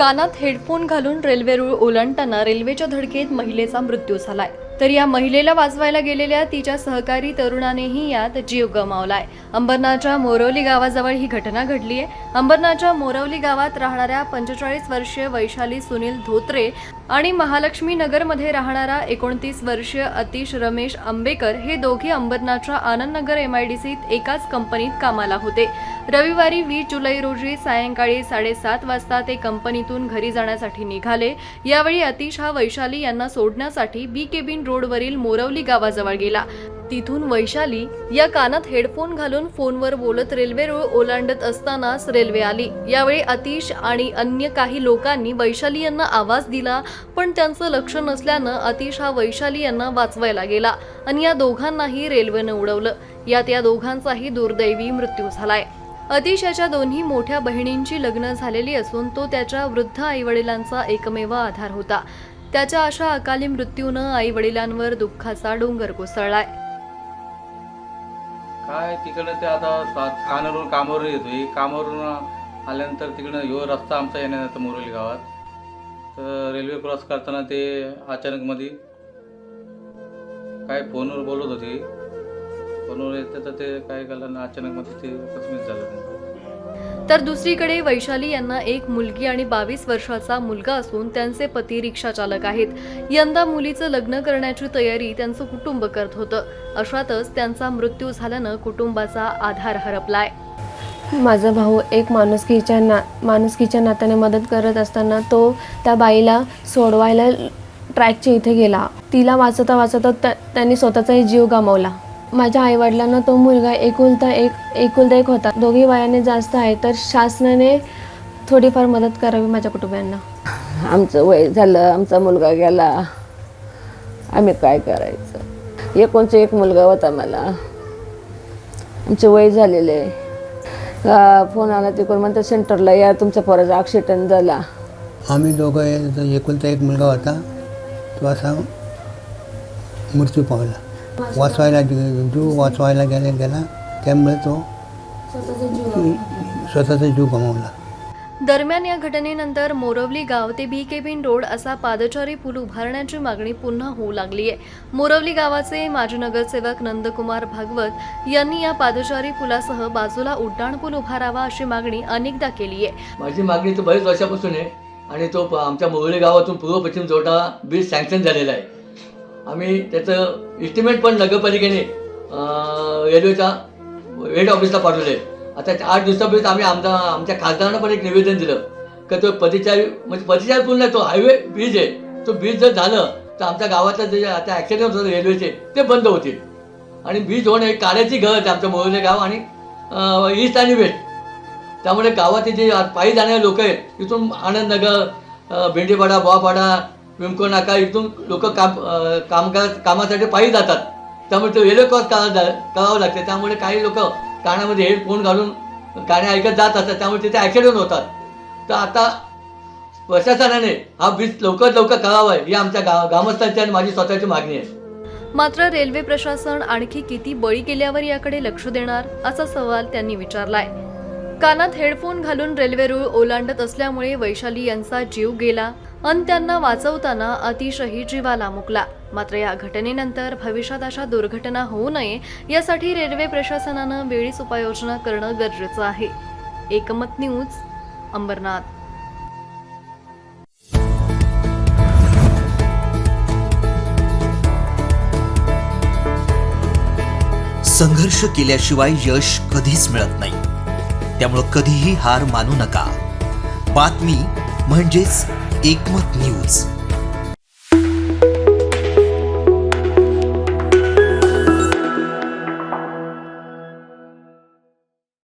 कानात हेडफोन घालून रेल्वे रूळ ओलांडताना रेल्वेच्या धडकेत महिलेचा मृत्यू झालाय. तर या महिलेला वाचवायला गेलेल्या तिच्या सहकारी तरुणानेही यात जीव गमावलाय. अंबरनाथच्या मोरवली गावाजवळ ही घटना घडली आहे. अंबरनाथच्या मोरवली गावात राहणाऱ्या पंचेचाळीस वर्षीय वैशाली सुनील धोत्रे आणि महालक्ष्मी नगरमध्ये राहणारा एकोणतीस वर्षीय अतिश रमेश आंबेकर हे दोघे अंबरनाथच्या आनंदनगर एम आय डी सीत एकाच कंपनीत कामाला होते. रविवारी वीस जुलै रोजी सायंकाळी साडेसात वाजता ते कंपनीतून घरी जाण्यासाठी निघाले. यावेळी अतिश हा वैशाली यांना सोडण्यासाठी बी केबिन रोडवरील मोरवली गावाजवळ गेला. तिथून वैशाली या कानात हेडफोन घालून फोनवर बोलत रेल्वे रूळ ओलांडत असतानाच रेल्वे आली. यावेळी अतिश आणि अन्य काही लोकांनी वैशाली यांना आवाज दिला पण त्यांचं लक्ष नसल्यानं अतिश हा वैशाली यांना वाचवायला गेला आणि या दोघांनाही रेल्वेनं उडवलं. यात या दोघांचाही दुर्दैवी मृत्यू झालाय. अतिश याच्या दोन्ही मोठ्या बहिणींची लग्न झालेली असून तो त्याच्या वृद्ध आईवडिलांचा एकमेव आधार होता. त्याच्या अशा अकाली मृत्यूनं आई वडिलांवर दुःखाचा डोंगर कोसळलाय. काय तिकडं ते आता सा- कानावरून कामावरून येतोय. कामावरून आल्यानंतर तिकडं ह्यो रस्ता आमचा येण्याचा मोरवली गावात. तर रेल्वे क्रॉस करताना ते अचानक मध्ये काय फोनवर बोलत होते. फोनवर येते तर ते काय केलं ना अचानक मध्ये ते अकस्मित झालं. त्यांचं तर दुसरीकडे वैशाली यांना एक मुलगी आणि बावीस वर्षाचा मुलगा असून त्यांचे पती रिक्षा चालक आहेत. यंदा मुलीचं लग्न करण्याची तयारी त्यांचं कुटुंब करत होतं. अशातच त्यांचा मृत्यू झाल्यानं कुटुंबाचा आधार हरपलाय. माझा भाऊ एक माणुसकीच्या ना माणुसकीच्या नात्याने मदत करत असताना तो त्या बाईला सोडवायला ट्रॅकच्या इथे गेला. तिला वाचता वाचता त्या त्यांनी स्वतःचाही जीव गमावला. माझ्या आईवडिलांना तो मुलगा एकुलता एक एकुलता एक होता. दोघी वयाने जास्त आहे तर शासनाने थोडीफार मदत करावी माझ्या कुटुंबियांना. आमचं वय झालं आमचा मुलगा गेला. आम्ही काय करायचं? एकोणचा एक मुलगा होता मला. आमचे वय झालेले. फोन आला तिकडून म्हणतात सेंटरला या तुमच्या पोराचा ॲक्सिडेंट झाला. आम्ही दोघं एकुलता एक मुलगा होता. तो असा मृत्यू पावला. वाचवायला जीव वाचवायला गेला गेला. त्यामुळे तो स्वतःचा जीव गमावला. दरम्यान या घटनेनंतर मोरवली गाव ते बी केबिन रोड असा पादचारी पूल उभारण्याची मागणी पुन्हा होऊ लागली आहे. मोरवली गावाचे माजी नगरसेवक नंदकुमार भागवत यांनी या पादचारी पुलासह बाजूला उड्डाण पूल उभारावा अशी मागणी अनेकदा केली आहे. माझी मागणी तर बरेच वर्षापासून आहे आणि तो आमच्या मोहळी गावातून पूर्व पश्चिम जोडा बिल सँक्शन झालेला आहे. आम्ही त्याचं इस्टिमेट पण नगरपालिकेने रेल्वेच्या हेड ऑफिसला पाठवले. आता आठ दिवसापूर्वीच आम्ही आमदा आमच्या खासदारांना पण एक निवेदन दिलं. का तो पतिचारी म्हणजे पतिचारी पूर्ण नाही तो हायवे ब्रिज आहे. तो ब्रिज जर झालं तर आमच्या गावातलं जे आता ॲक्सिडेंट होतं रेल्वेचे ते बंद होतील. आणि ब्रिज होणं एक काळ्याची गरज आहे आमच्या मोहले गाव आणि ईस्ट आणि वेस्ट त्यामुळे गावातील जे पायी जाणारे लोक आहेत तिथून आनंदनगर भेंडीपाडा बोवापाडा विमको नाका इथून लोक काम कामकाज कामासाठी पायी जातात. त्यामुळे ते रेल्वे क्रॉस करावं करावं लागते. त्यामुळे काही लोक कानामध्ये हेडफोन घालून गाणे ऐकत जात असतात. त्यामुळे तिथे ॲक्सिडेंट होतात. तर आता प्रशासनाने हा ब्रिज लवकरात लवकर करावा ही आमच्या गा ग्रामस्थांची आणि माझी स्वतःची मागणी आहे. मात्र रेल्वे प्रशासन आणखी किती बळी गेल्यावर याकडे लक्ष देणार असा सवाल त्यांनी विचारलाय. कानात हेडफोन घालून रेल्वे रूळ ओलांडत असल्यामुळे वैशाली यांचा जीव गेला. अन त्यांना वाचवताना अतिशही जीवाला मुकला. मात्र या घटनेनंतर भविष्यात अशा दुर्घटना होऊ नये यासाठी रेल्वे प्रशासनानं वेळीच उपाययोजना करणं गरजेचं आहे. एकमत न्यूज अंबरनाथ. संघर्ष केल्याशिवाय यश कधीच मिळत नाही. त्यामुळं कधीही हार मानू नका. बातमी म्हणजेच एकमत न्यूज.